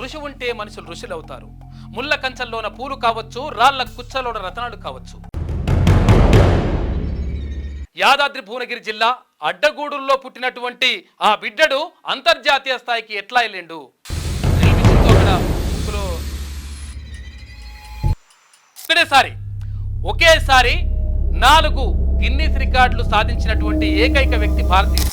కృషి ఉంటే మనుషులు ఋషులు అవుతారు ముళ్ళ కంచంలోన పూలు కావచ్చు రాళ్ళ కుచ్చలోన రతనాలు కావచ్చు. యాదాద్రి భువనగిరి జిల్లా అడ్డగూడుల్లో పుట్టినటువంటి ఆ బిడ్డడు అంతర్జాతీయ స్థాయికి ఎట్లా వెళ్ళిండు? సారి. ఒకటేసారి ఒకేసారి నాలుగు గిన్నీస్ రికార్డులు సాధించినటువంటి ఏకైక వ్యక్తి భారతీయుడు.